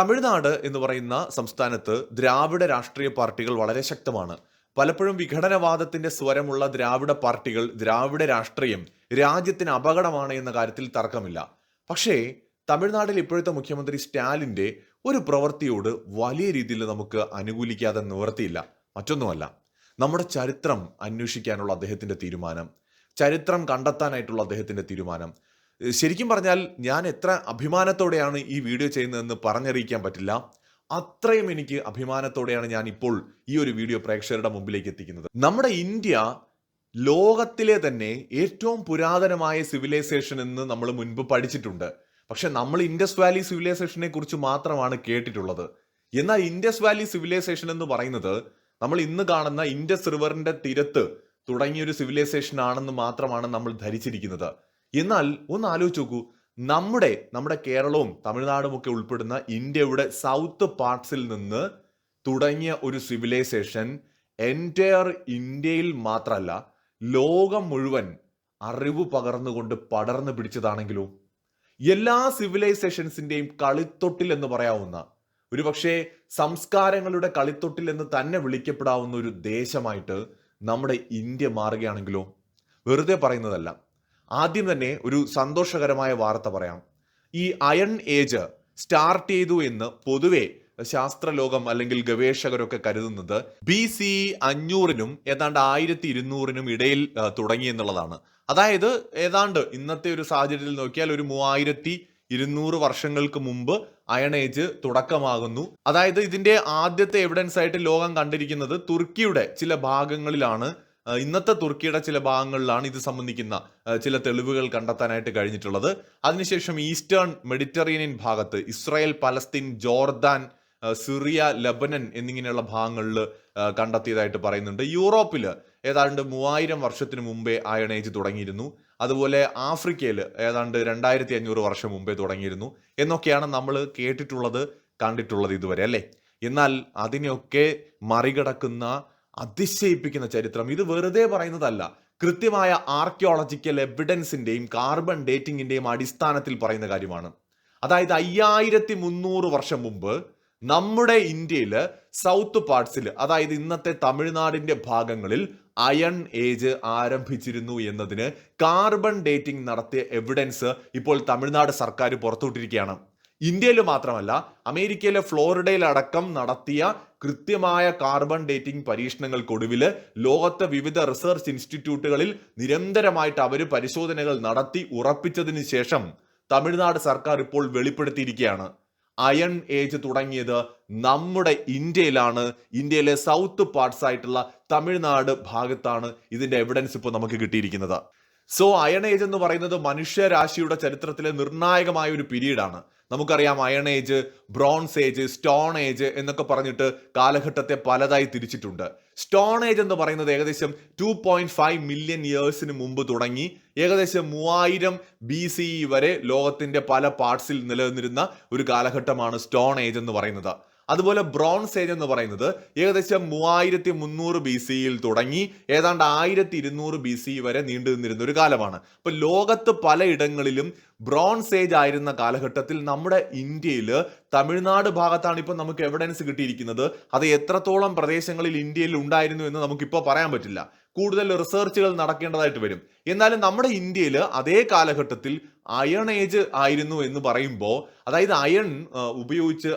തമിഴ്നാട് എന്ന് പറയുന്ന സംസ്ഥാനത്ത് ദ്രാവിഡ രാഷ്ട്രീയ പാർട്ടികൾ വളരെ ശക്തമാണ്. പലപ്പോഴും വിഘടനവാദത്തിന്റെ സ്വരമുള്ള ദ്രാവിഡ പാർട്ടികൾ ദ്രാവിഡ രാഷ്ട്രീയം രാജ്യത്തിന് അപകടമാണ് എന്ന കാര്യത്തിൽ തർക്കമില്ല. പക്ഷേ തമിഴ്നാട്ടിൽ ഇപ്പോഴത്തെ മുഖ്യമന്ത്രി സ്റ്റാലിന്റെ ഒരു പ്രവൃത്തിയോട് വലിയ രീതിയിൽ നമുക്ക് അനുകൂലിക്കാതെ നിവർത്തിയില്ല. മറ്റൊന്നുമല്ല നമ്മുടെ ചരിത്രം അന്വേഷിക്കാനുള്ള അദ്ദേഹത്തിന്റെ തീരുമാനം ചരിത്രം കണ്ടെത്താനായിട്ടുള്ള അദ്ദേഹത്തിന്റെ തീരുമാനം ശരിക്കും പറഞ്ഞാൽ ഞാൻ എത്ര അഭിമാനത്തോടെയാണ് ഈ വീഡിയോ ചെയ്യുന്നതെന്ന് പറഞ്ഞറിയിക്കാൻ പറ്റില്ല. അത്രയും എനിക്ക് അഭിമാനത്തോടെയാണ് ഞാൻ ഇപ്പോൾ ഈ ഒരു വീഡിയോ പ്രേക്ഷകരുടെ മുമ്പിലേക്ക് എത്തിക്കുന്നത്. നമ്മുടെ ഇന്ത്യ ലോകത്തിലെ തന്നെ ഏറ്റവും പുരാതനമായ സിവിലൈസേഷൻ എന്ന് നമ്മൾ മുൻപ് പഠിച്ചിട്ടുണ്ട്. പക്ഷെ നമ്മൾ ഇൻഡസ് വാലി സിവിലൈസേഷനെ കുറിച്ച് മാത്രമാണ് കേട്ടിട്ടുള്ളത്. എന്നാൽ ഇൻഡസ് വാലി സിവിലൈസേഷൻ എന്ന് പറയുന്നത് നമ്മൾ ഇന്ന് കാണുന്ന ഇൻഡസ് റിവറിന്റെ തീരത്ത് തുടങ്ങിയ ഒരു സിവിലൈസേഷൻ ആണെന്ന് മാത്രമാണ് നമ്മൾ ധരിച്ചിരിക്കുന്നത്. എന്നാൽ ഒന്ന് ആലോചിച്ച് നോക്കൂ. നമ്മുടെ നമ്മുടെ കേരളവും തമിഴ്നാടും ഒക്കെ ഉൾപ്പെടുന്ന ഇന്ത്യയുടെ സൗത്ത് പാർട്സിൽ നിന്ന് തുടങ്ങിയ ഒരു സിവിലൈസേഷൻ എന്റയർ ഇന്ത്യയിൽ മാത്രമല്ല ലോകം മുഴുവൻ അറിവ് പകർന്നുകൊണ്ട് പടർന്നു പിടിച്ചതാണെങ്കിലോ? എല്ലാ സിവിലൈസേഷൻസിന്റെയും കളിത്തൊട്ടിൽ എന്ന് പറയാവുന്ന ഒരുപക്ഷെ സംസ്കാരങ്ങളുടെ കളിത്തൊട്ടിൽ എന്ന് തന്നെ വിളിക്കപ്പെടാവുന്ന ഒരു ദേശമായിട്ട് നമ്മുടെ ഇന്ത്യ മാറുകയാണെങ്കിലോ? വെറുതെ പറയുന്നതല്ല. ആദ്യം തന്നെ ഒരു സന്തോഷകരമായ വാർത്ത പറയാം. ഈ അയൺ ഏജ് സ്റ്റാർട്ട് ചെയ്തു എന്ന് പൊതുവെ ശാസ്ത്രലോകം അല്ലെങ്കിൽ ഗവേഷകരൊക്കെ കരുതുന്നത് ബി സി അഞ്ഞൂറിനും ഏതാണ്ട് ആയിരത്തി ഇരുന്നൂറിനും ഇടയിൽ തുടങ്ങി എന്നുള്ളതാണ്. അതായത് ഏതാണ്ട് ഇന്നത്തെ ഒരു സാഹചര്യത്തിൽ നോക്കിയാൽ ഒരു മൂവായിരത്തി ഇരുന്നൂറ് വർഷങ്ങൾക്ക് മുമ്പ് അയൺ ഏജ് തുടക്കമാകുന്നു. അതായത് ഇതിന്റെ ആദ്യത്തെ എവിഡൻസ് ആയിട്ട് ലോകം കണ്ടിരിക്കുന്നത് തുർക്കിയുടെ ചില ഭാഗങ്ങളിലാണ് ഇന്നത്തെ തുർക്കിയുടെ ചില ഭാഗങ്ങളിലാണ് ഇത് സംബന്ധിക്കുന്ന ചില തെളിവുകൾ കണ്ടെത്താനായിട്ട് കഴിഞ്ഞിട്ടുള്ളത്. അതിനുശേഷം ഈസ്റ്റേൺ മെഡിറ്ററേനിയൻ ഭാഗത്ത് Israel Palestine Jordan Syria Lebanon എന്നിങ്ങനെയുള്ള ഭാഗങ്ങളിൽ കണ്ടെത്തിയതായിട്ട് പറയുന്നുണ്ട്. യൂറോപ്പിൽ ഏതാണ്ട് മൂവായിരം വർഷത്തിന് മുമ്പേ അയൺ ഏജ് തുടങ്ങിയിരുന്നു. അതുപോലെ ആഫ്രിക്കയിൽ ഏതാണ്ട് രണ്ടായിരത്തി അഞ്ഞൂറ് വർഷം മുമ്പേ തുടങ്ങിയിരുന്നു. എന്നൊക്കെയാണ് നമ്മൾ കേട്ടിട്ടുള്ളത് കണ്ടിട്ടുള്ളത് ഇതുവരെ അല്ലേ? എന്നാൽ അതിനെയൊക്കെ മറികടക്കുന്ന അതിശയിപ്പിക്കുന്ന ചരിത്രം. ഇത് വെറുതെ പറയുന്നതല്ല. കൃത്യമായ ആർക്കിയോളജിക്കൽ എവിഡൻസിന്റെയും കാർബൺ ഡേറ്റിംഗിന്റെയും അടിസ്ഥാനത്തിൽ പറയുന്ന കാര്യമാണ്. അതായത് അയ്യായിരത്തി മുന്നൂറ് വർഷം മുമ്പ് നമ്മുടെ ഇന്ത്യയിൽ സൗത്ത് പാർട്സിൽ അതായത് ഇന്നത്തെ തമിഴ്നാടിന്റെ ഭാഗങ്ങളിൽ അയൺ ഏജ് ആരംഭിച്ചിരുന്നു എന്നതിന് കാർബൺ ഡേറ്റിംഗ് നടത്തിയ എവിഡൻസ് ഇപ്പോൾ തമിഴ്നാട് സർക്കാർ പുറത്തുവിട്ടിരിക്കുകയാണ്. ഇന്ത്യയിൽ മാത്രമല്ല അമേരിക്കയിലെ ഫ്ലോറിഡയിലടക്കം നടത്തിയ കൃത്യമായ കാർബൺ ഡേറ്റിംഗ് പരീക്ഷണങ്ങൾക്കൊടുവിൽ ലോകത്തെ വിവിധ റിസർച്ച് ഇൻസ്റ്റിറ്റ്യൂട്ടുകളിൽ നിരന്തരമായിട്ട് അവർ പരിശോധനകൾ നടത്തി ഉറപ്പിച്ചതിന് ശേഷം തമിഴ്നാട് സർക്കാർ ഇപ്പോൾ വെളിപ്പെടുത്തിയിരിക്കുകയാണ്. അയൺ ഏജ് തുടങ്ങിയത് നമ്മുടെ ഇന്ത്യയിലാണ് ഇന്ത്യയിലെ സൗത്ത് പാർട്സ് ആയിട്ടുള്ള തമിഴ്നാട് ഭാഗത്താണ് ഇതിന്റെ എവിഡൻസ് ഇപ്പോൾ നമുക്ക് കിട്ടിയിരിക്കുന്നത്. സോ അയൺ ഏജ് എന്ന് പറയുന്നത് മനുഷ്യരാശിയുടെ ചരിത്രത്തിലെ നിർണായകമായ ഒരു പീരീഡാണ്. നമുക്കറിയാം iron age bronze age stone age എന്നൊക്കെ പറഞ്ഞിട്ട് കാലഘട്ടത്തെ പലതായി തിരിച്ചിട്ടുണ്ട്. സ്റ്റോൺ ഏജ് എന്ന് പറയുന്നത് ഏകദേശം ടു പോയിന്റ് ഫൈവ് മില്യൺ ഇയേഴ്സിന് മുമ്പ് തുടങ്ങി ഏകദേശം മൂവായിരം ബി സി വരെ ലോകത്തിന്റെ പല പാർട്സിൽ നിലനിന്നിരുന്ന ഒരു കാലഘട്ടമാണ് സ്റ്റോൺ ഏജ് എന്ന് പറയുന്നത്. അതുപോലെ ബ്രോൺസ് ഏജ് എന്ന് പറയുന്നത് ഏകദേശം മൂവായിരത്തി മുന്നൂറ് ബി സിയിൽ തുടങ്ങി ഏതാണ്ട് ആയിരത്തി ഇരുന്നൂറ് ബി സി വരെ നീണ്ടു നിന്നിരുന്ന ഒരു കാലമാണ്. അപ്പൊ ലോകത്ത് പലയിടങ്ങളിലും ബ്രോൺസ് ഏജ് ആയിരുന്ന കാലഘട്ടത്തിൽ നമ്മുടെ ഇന്ത്യയിൽ തമിഴ്നാട് ഭാഗത്താണ് ഇപ്പൊ നമുക്ക് എവിഡൻസ് കിട്ടിയിരിക്കുന്നത്. അത് എത്രത്തോളം പ്രദേശങ്ങളിൽ ഇന്ത്യയിൽ ഉണ്ടായിരുന്നു എന്ന് നമുക്കിപ്പോൾ പറയാൻ പറ്റില്ല. കൂടുതൽ റിസർച്ചുകൾ നടക്കേണ്ടതായിട്ട് വരും. എന്നാലും നമ്മുടെ ഇന്ത്യയിൽ അതേ കാലഘട്ടത്തിൽ അയൺ ഏജ് ആയിരുന്നു എന്ന് പറയുമ്പോൾ അതായത് അയൺ ഉപയോഗിച്ച്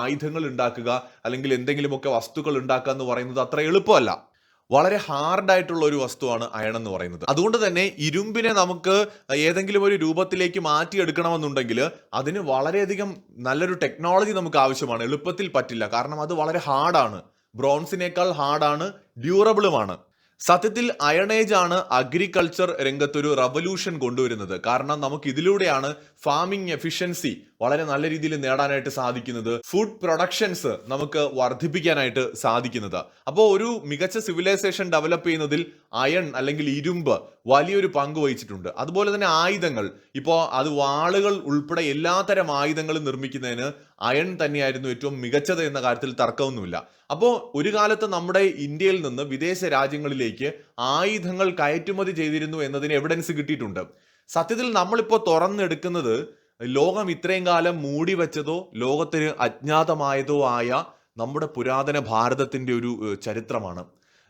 ആയുധങ്ങൾ ഉണ്ടാക്കുക അല്ലെങ്കിൽ എന്തെങ്കിലുമൊക്കെ വസ്തുക്കൾ ഉണ്ടാക്കുക എന്ന് പറയുന്നത് അത്ര എളുപ്പമല്ല. വളരെ ഹാർഡായിട്ടുള്ള ഒരു വസ്തുവാണ് അയൺ എന്ന് പറയുന്നത്. അതുകൊണ്ട് തന്നെ ഇരുമ്പിനെ നമുക്ക് ഏതെങ്കിലും ഒരു രൂപത്തിലേക്ക് മാറ്റിയെടുക്കണമെന്നുണ്ടെങ്കിൽ അതിന് വളരെയധികം നല്ലൊരു ടെക്നോളജി നമുക്ക് ആവശ്യമാണ്. എളുപ്പത്തിൽ പറ്റില്ല. കാരണം അത് വളരെ ഹാർഡാണ് ബ്രോൺസിനേക്കാൾ ഹാർഡാണ് ഡ്യൂറബിളുമാണ് സത്യത്തിൽ അയണേജ് ആണ് അഗ്രികൾച്ചർ രംഗത്തൊരു റവല്യൂഷൻ കൊണ്ടുവരുന്നത്. കാരണം നമുക്ക് ഇതിലൂടെയാണ് ഫാമിംഗ് എഫിഷ്യൻസി വളരെ നല്ല രീതിയിൽ നേടാനായിട്ട് സാധിക്കുന്നത്. ഫുഡ് പ്രൊഡക്ഷൻസ് നമുക്ക് വർദ്ധിപ്പിക്കാനായിട്ട് സാധിക്കുന്നത്. അപ്പോൾ ഒരു മികച്ച സിവിലൈസേഷൻ ഡെവലപ്പ് ചെയ്യുന്നതിൽ അയൺ അല്ലെങ്കിൽ ഇരുമ്പ് വലിയൊരു പങ്ക് വഹിച്ചിട്ടുണ്ട്. അതുപോലെ തന്നെ ആയുധങ്ങൾ. ഇപ്പോൾ അത് വാളുകൾ ഉൾപ്പെടെ എല്ലാത്തരം ആയുധങ്ങളും നിർമ്മിക്കുന്നതിന് അയൺ തന്നെയായിരുന്നു ഏറ്റവും മികച്ചത് എന്ന കാര്യത്തിൽ തർക്കമൊന്നുമില്ല. അപ്പോൾ ഒരു കാലത്ത് നമ്മുടെ ഇന്ത്യയിൽ നിന്ന് വിദേശ രാജ്യങ്ങളിലേക്ക് ആയുധങ്ങൾ കയറ്റുമതി ചെയ്തിരുന്നു എന്നതിന് എവിഡൻസ് കിട്ടിയിട്ടുണ്ട്. സത്യത്തിൽ നമ്മളിപ്പോൾ തുറന്നെടുക്കുന്നത് ലോകം ഇത്രയും കാലം മൂടി വെച്ചതോ ലോകത്തിന് അജ്ഞാതമായതോ ആയ നമ്മുടെ പുരാതന ഭാരതത്തിന്റെ ഒരു ചരിത്രമാണ്.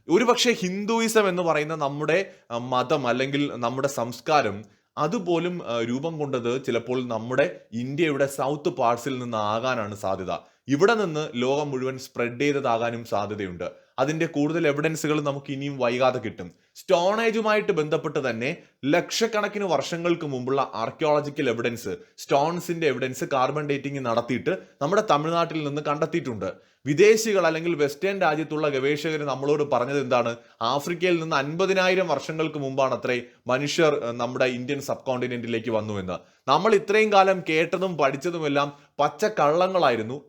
ഒരുപക്ഷെ ഹിന്ദുയിസം എന്ന് പറയുന്ന നമ്മുടെ മതം അല്ലെങ്കിൽ നമ്മുടെ സംസ്കാരം അതുപോലും രൂപം കൊണ്ടത് ചിലപ്പോൾ നമ്മുടെ ഇന്ത്യയുടെ സൗത്ത് പാർട്സിൽ നിന്ന് ആകാനാണ് സാധ്യത. ഇവിടെ നിന്ന് ലോകം മുഴുവൻ സ്പ്രെഡ് ചെയ്തതാകാനും സാധ്യതയുണ്ട്. അതിന്റെ കൂടുതൽ എവിഡൻസുകൾ നമുക്ക് ഇനിയും വൈകാതെ കിട്ടും. സ്റ്റോൺ ഏജുമായിട്ട് ബന്ധപ്പെട്ട് തന്നെ ലക്ഷക്കണക്കിന് വർഷങ്ങൾക്ക് മുമ്പുള്ള ആർക്കിയോളജിക്കൽ എവിഡൻസ് സ്റ്റോൺസിന്റെ എവിഡൻസ് കാർബൺ ഡേറ്റിംഗ് നടത്തിയിട്ട് നമ്മുടെ തമിഴ്നാട്ടിൽ നിന്ന് കണ്ടെത്തിയിട്ടുണ്ട്. വിദേശികൾ അല്ലെങ്കിൽ വെസ്റ്റേൺ രാജ്യത്തുള്ള ഗവേഷകർ നമ്മളോട് പറഞ്ഞത് എന്താണ്? ആഫ്രിക്കയിൽ നിന്ന് അൻപതിനായിരം വർഷങ്ങൾക്ക് മുമ്പാണ് അത്രേ മനുഷ്യർ നമ്മുടെ ഇന്ത്യൻ സബ് കോണ്ടിനെന്റിലേക്ക് വന്നു എന്ന് നമ്മൾ ഇത്രയും കാലം കേട്ടതും പഠിച്ചതുമെല്ലാം പച്ച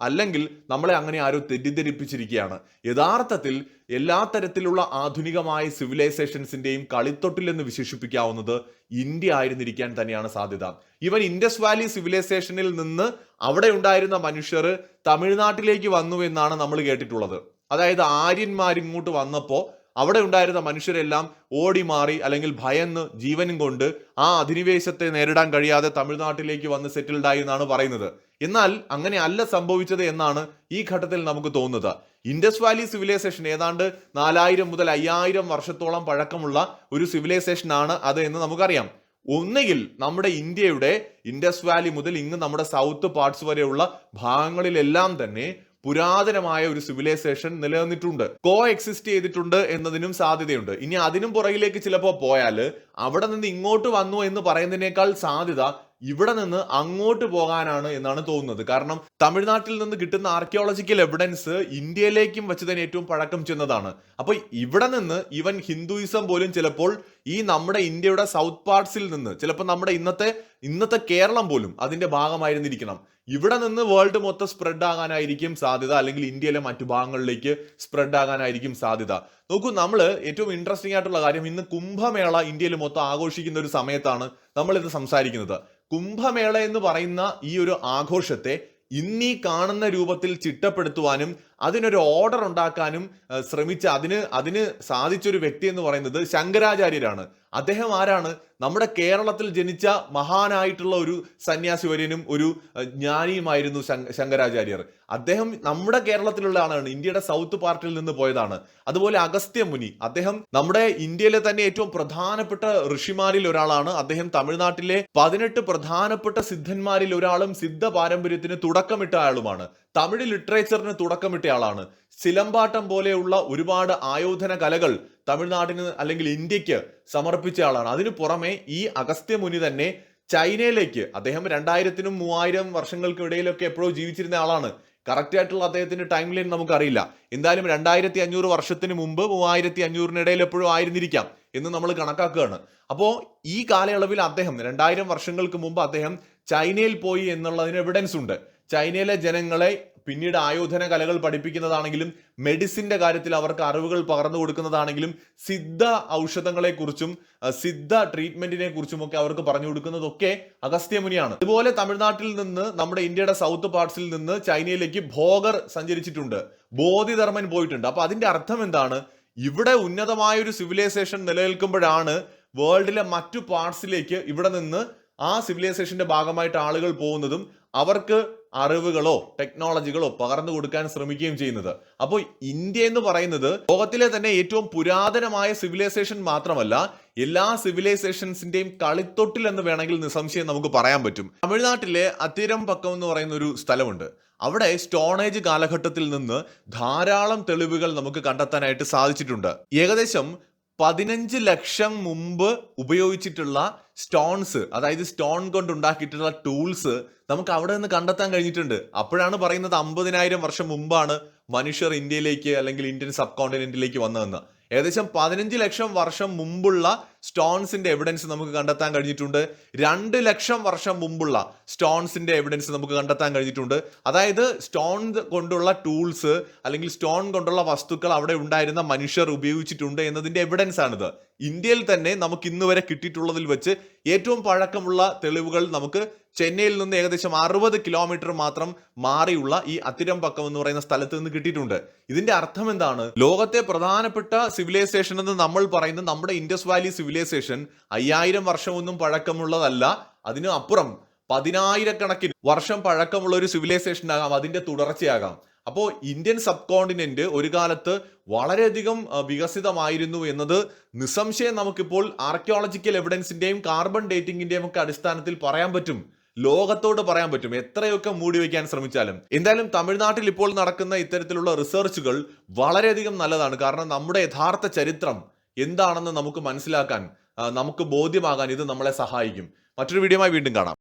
അല്ലെങ്കിൽ നമ്മളെ അങ്ങനെ ആരോ തെറ്റിദ്ധരിപ്പിച്ചിരിക്കുകയാണ്. യഥാർത്ഥത്തിൽ എല്ലാ തരത്തിലുള്ള ആധുനികമായ സിവിലൈസേഷൻസിന്റെയും കളിത്തൊട്ടിൽ എന്ന് വിശേഷിപ്പിക്കാവുന്നത് ഇന്ത്യ ആയിരുന്നിരിക്കാൻ തന്നെയാണ് സാധ്യത. ഇവൻ ഇൻഡസ് വാലി സിവിലൈസേഷനിൽ നിന്ന് അവിടെ ഉണ്ടായിരുന്ന മനുഷ്യർ തമിഴ്നാട്ടിലേക്ക് വന്നു എന്നാണ് നമ്മൾ കേട്ടിട്ടുള്ളത്. അതായത് ആര്യന്മാർ ഇങ്ങോട്ട് വന്നപ്പോൾ അവിടെ ഉണ്ടായിരുന്ന മനുഷ്യരെല്ലാം ഓടി മാറി അല്ലെങ്കിൽ ഭയന്ന് ജീവനും കൊണ്ട് ആ അധിനിവേശത്തെ നേരിടാൻ കഴിയാതെ തമിഴ്നാട്ടിലേക്ക് വന്ന് സെറ്റിൽഡായി എന്നാണ് പറയുന്നത്. എന്നാൽ അങ്ങനെ അല്ല സംഭവിച്ചത് എന്നാണ് ഈ ഘട്ടത്തിൽ നമുക്ക് തോന്നുന്നത്. ഇൻഡസ് വാലി സിവിലൈസേഷൻ ഏതാണ്ട് നാലായിരം മുതൽ അയ്യായിരം വർഷത്തോളം പഴക്കമുള്ള ഒരു സിവിലൈസേഷൻ ആണ് അത് എന്ന് നമുക്കറിയാം. ഒന്നുകിൽ നമ്മുടെ ഇന്ത്യയുടെ ഇൻഡസ് വാലി മുതൽ ഇങ്ങ് നമ്മുടെ സൗത്ത് പാർട്സ് വരെയുള്ള ഭാഗങ്ങളിലെല്ലാം തന്നെ പുരാതനമായ ഒരു സിവിലൈസേഷൻ നിലനിന്നിട്ടുണ്ട്. കോ എക്സിസ്റ്റ് ചെയ്തിട്ടുണ്ട് എന്നതിനും സാധ്യതയുണ്ട്. ഇനി അതിനും പുറകിലേക്ക് ചിലപ്പോൾ പോയാൽ അവിടെ നിന്ന് ഇങ്ങോട്ട് വന്നു എന്ന് പറയുന്നതിനേക്കാൾ സാധ്യത ഇവിടെ നിന്ന് അങ്ങോട്ട് പോകാനാണ് എന്നാണ് തോന്നുന്നത്. കാരണം തമിഴ്നാട്ടിൽ നിന്ന് കിട്ടുന്ന ആർക്കിയോളജിക്കൽ എവിഡൻസ് ഇന്ത്യയിലേക്കും വെച്ച് തന്നെ ഏറ്റവും പഴക്കം ചെന്നതാണ്. അപ്പോൾ ഇവിടെ നിന്ന് ഇവൻ ഹിന്ദുയിസം പോലും ചിലപ്പോൾ ഈ നമ്മുടെ ഇന്ത്യയുടെ സൗത്ത് പാർട്സിൽ നിന്ന് ചിലപ്പോൾ നമ്മുടെ ഇന്നത്തെ ഇന്നത്തെ കേരളം പോലും അതിന്റെ ഭാഗമായിരുന്നിരിക്കണം. ഇവിടെ നിന്ന് വേൾഡ് മൊത്തം സ്പ്രെഡ് ആകാനായിരിക്കും സാധ്യത അല്ലെങ്കിൽ ഇന്ത്യയിലെ മറ്റു ഭാഗങ്ങളിലേക്ക് സ്പ്രെഡ് ആകാനായിരിക്കും സാധ്യത. നോക്കൂ നമ്മൾ ഏറ്റവും ഇൻട്രസ്റ്റിംഗ് ആയിട്ടുള്ള കാര്യം ഇന്ന് കുംഭമേള ഇന്ത്യയിൽ മൊത്തം ആഘോഷിക്കുന്ന ഒരു സമയത്താണ് നമ്മൾ ഇത് സംസാരിക്കുന്നത്. കുംഭമേള എന്ന് പറയുന്ന ഈ ഒരു ആഘോഷത്തെ ഇന്നീ കാണുന്ന രൂപത്തിൽ ചിട്ടപ്പെടുത്തുവാനും അതിനൊരു ഓർഡർ ഉണ്ടാക്കാനും ശ്രമിച്ച അതിന് അതിന് സാധിച്ചൊരു വ്യക്തി എന്ന് പറയുന്നത് ശങ്കരാചാര്യരാണ്. അദ്ദേഹം ആരാണ്? നമ്മുടെ കേരളത്തിൽ ജനിച്ച മഹാനായിട്ടുള്ള ഒരു സന്യാസി വര്യനും ഒരു ജ്ഞാനിയുമായിരുന്നു ശങ്കരാചാര്യർ. അദ്ദേഹം നമ്മുടെ കേരളത്തിലുള്ള ആളാണ്. ഇന്ത്യയുടെ സൗത്ത് പാർട്ടിൽ നിന്ന് പോയതാണ്. അതുപോലെ അഗസ്ത്യ മുനി. അദ്ദേഹം നമ്മുടെ ഇന്ത്യയിലെ തന്നെ ഏറ്റവും പ്രധാനപ്പെട്ട ഋഷിമാരിൽ ഒരാളാണ്. അദ്ദേഹം തമിഴ്നാട്ടിലെ പതിനെട്ട് പ്രധാനപ്പെട്ട സിദ്ധന്മാരിൽ ഒരാളും സിദ്ധ പാരമ്പര്യത്തിന് തുടക്കമിട്ട ആളുമാണ്. തമിഴ് ലിറ്ററേച്ചറിന് തുടക്കമിട്ട ആളാണ്. സിലമ്പാട്ടം പോലെയുള്ള ഒരുപാട് ആയോധന കലകൾ തമിഴ്നാടിന് അല്ലെങ്കിൽ ഇന്ത്യയ്ക്ക് സമർപ്പിച്ച ആളാണ്. അതിനു പുറമെ ഈ അഗസ്ത്യമുനി തന്നെ ചൈനയിലേക്ക് അദ്ദേഹം രണ്ടായിരത്തിനും മൂവായിരം വർഷങ്ങൾക്കും ഇടയിലൊക്കെ എപ്പോഴോ ജീവിച്ചിരുന്ന ആളാണ്. കറക്റ്റ് ആയിട്ടുള്ള അദ്ദേഹത്തിന്റെ ടൈം ലൈൻ നമുക്കറിയില്ല. എന്തായാലും രണ്ടായിരത്തി അഞ്ഞൂറ് വർഷത്തിന് മുമ്പ് മൂവായിരത്തി അഞ്ഞൂറിനിടയിൽ എപ്പോഴും ആയിരുന്നിരിക്കാം എന്ന് നമ്മൾ കണക്കാക്കുകയാണ്. അപ്പോൾ ഈ കാലയളവിൽ അദ്ദേഹം രണ്ടായിരം വർഷങ്ങൾക്ക് മുമ്പ് അദ്ദേഹം ചൈനയിൽ പോയി എന്നുള്ളതിന് എവിഡൻസ് ഉണ്ട്. ചൈനയിലെ ജനങ്ങളെ പിന്നീട് ആയോധന കലകൾ പഠിപ്പിക്കുന്നതാണെങ്കിലും മെഡിസിന്റെ കാര്യത്തിൽ അവർക്ക് അറിവുകൾ പകർന്നു കൊടുക്കുന്നതാണെങ്കിലും സിദ്ധ ഔഷധങ്ങളെക്കുറിച്ചും സിദ്ധ ട്രീറ്റ്മെന്റിനെ കുറിച്ചും ഒക്കെ അവർക്ക് പറഞ്ഞു കൊടുക്കുന്നതൊക്കെ അഗസ്ത്യമുനിയാണ്. അതുപോലെ തമിഴ്നാട്ടിൽ നിന്ന് നമ്മുടെ ഇന്ത്യയുടെ സൗത്ത് പാർട്സിൽ നിന്ന് ചൈനയിലേക്ക് ഭോഗർ സഞ്ചരിച്ചിട്ടുണ്ട്. ബോധിധർമ്മൻ പോയിട്ടുണ്ട്. അപ്പൊ അതിന്റെ അർത്ഥം എന്താണ്? ഇവിടെ ഉന്നതമായ ഒരു സിവിലൈസേഷൻ നിലനിൽക്കുമ്പോഴാണ് വേൾഡിലെ മറ്റു പാർട്സിലേക്ക് ഇവിടെ നിന്ന് ആ സിവിലൈസേഷന്റെ ഭാഗമായിട്ട് ആളുകൾ പോകുന്നതും അവർക്ക് അറിവുകളോ ടെക്നോളജികളോ പകർന്നു കൊടുക്കാൻ ശ്രമിക്കുകയും ചെയ്യുന്നത്. അപ്പോൾ ഇന്ത്യ എന്ന് പറയുന്നത് ലോകത്തിലെ തന്നെ ഏറ്റവും പുരാതനമായ സിവിലൈസേഷൻ മാത്രമല്ല എല്ലാ സിവിലൈസേഷൻസിന്റെയും കളിത്തൊട്ടിൽ എന്ന് വേണമെങ്കിൽ നിസ്സംശയം നമുക്ക് പറയാൻ പറ്റും. തമിഴ്നാട്ടിലെ അത്തിരം പക്കം എന്ന് പറയുന്ന ഒരു സ്ഥലമുണ്ട്. അവിടെ സ്റ്റോണേജ് കാലഘട്ടത്തിൽ നിന്ന് ധാരാളം തെളിവുകൾ നമുക്ക് കണ്ടെത്താനായിട്ട് സാധിച്ചിട്ടുണ്ട്. ഏകദേശം പതിനഞ്ച് ലക്ഷം മുമ്പ് ഉപയോഗിച്ചിട്ടുള്ള സ്റ്റോൺസ് അതായത് സ്റ്റോൺ കൊണ്ട് ഉണ്ടാക്കിയിട്ടുള്ള ടൂൾസ് നമുക്ക് അവിടെ നിന്ന് കണ്ടെത്താൻ കഴിഞ്ഞിട്ടുണ്ട്. അപ്പോഴാണ് പറയുന്നത് അമ്പതിനായിരം വർഷം മുമ്പാണ് മനുഷ്യർ ഇന്ത്യയിലേക്ക് അല്ലെങ്കിൽ ഇന്ത്യൻ സബ് കോണ്ടിനെന്റിലേക്ക് വന്നതെന്ന്. ഏകദേശം പതിനഞ്ച് ലക്ഷം വർഷം മുമ്പുള്ള സ്റ്റോൺസിന്റെ എവിഡൻസ് നമുക്ക് കണ്ടെത്താൻ കഴിഞ്ഞിട്ടുണ്ട്. രണ്ട് ലക്ഷം വർഷം മുമ്പുള്ള സ്റ്റോൺസിന്റെ എവിഡൻസ് നമുക്ക് കണ്ടെത്താൻ കഴിഞ്ഞിട്ടുണ്ട്. അതായത് സ്റ്റോൺ കൊണ്ടുള്ള ടൂൾസ് അല്ലെങ്കിൽ സ്റ്റോൺ കൊണ്ടുള്ള വസ്തുക്കൾ അവിടെ ഉണ്ടായിരുന്ന മനുഷ്യർ ഉപയോഗിച്ചിട്ടുണ്ട് എന്നതിന്റെ എവിഡൻസ് ആണിത്. ഇന്ത്യയിൽ തന്നെ നമുക്ക് ഇന്ന് വരെ കിട്ടിയിട്ടുള്ളതിൽ വെച്ച് ഏറ്റവും പഴക്കമുള്ള തെളിവുകൾ നമുക്ക് ചെന്നൈയിൽ നിന്ന് ഏകദേശം അറുപത് കിലോമീറ്റർ മാത്രം മാറിയുള്ള ഈ അത്തിരമ്പക്കം എന്ന് പറയുന്ന സ്ഥലത്ത് നിന്ന് കിട്ടിയിട്ടുണ്ട്. ഇതിന്റെ അർത്ഥം എന്താണ്? ലോകത്തെ പ്രധാനപ്പെട്ട സിവിലൈസേഷൻ എന്ന് നമ്മൾ പറയുന്നത് നമ്മുടെ ഇൻഡസ് വാലി സിവിലൈസേഷൻ അയ്യായിരം വർഷമൊന്നും പഴക്കമുള്ളതല്ല അതിന് അപ്പുറം പതിനായിരക്കണക്കിന് വർഷം പഴക്കമുള്ള ഒരു സിവിലൈസേഷൻ ആകാം അതിന്റെ തുടർച്ചയാകാം. അപ്പോൾ ഇന്ത്യൻ സബ് കോണ്ടിനെന്റ് ഒരു കാലത്ത് വളരെയധികം വികസിതമായിരുന്നു എന്നത് നിസ്സംശയം നമുക്കിപ്പോൾ ആർക്കിയോളജിക്കൽ എവിഡൻസിന്റെയും കാർബൺ ഡേറ്റിംഗിന്റെയും ഒക്കെ അടിസ്ഥാനത്തിൽ പറയാൻ പറ്റും. ലോകത്തോട് പറയാൻ പറ്റും എത്രയൊക്കെ മൂടി വയ്ക്കാൻ ശ്രമിച്ചാലും. എന്തായാലും തമിഴ്നാട്ടിൽ ഇപ്പോൾ നടക്കുന്ന ഇത്തരത്തിലുള്ള റിസർച്ചുകൾ വളരെയധികം നല്ലതാണ്. കാരണം നമ്മുടെ യഥാർത്ഥ ചരിത്രം എന്താണെന്ന് നമുക്ക് മനസ്സിലാക്കാൻ നമുക്ക് ബോധ്യമാകാൻ ഇത് നമ്മളെ സഹായിക്കും. മറ്റൊരു വീഡിയോമായി വീണ്ടും കാണാം.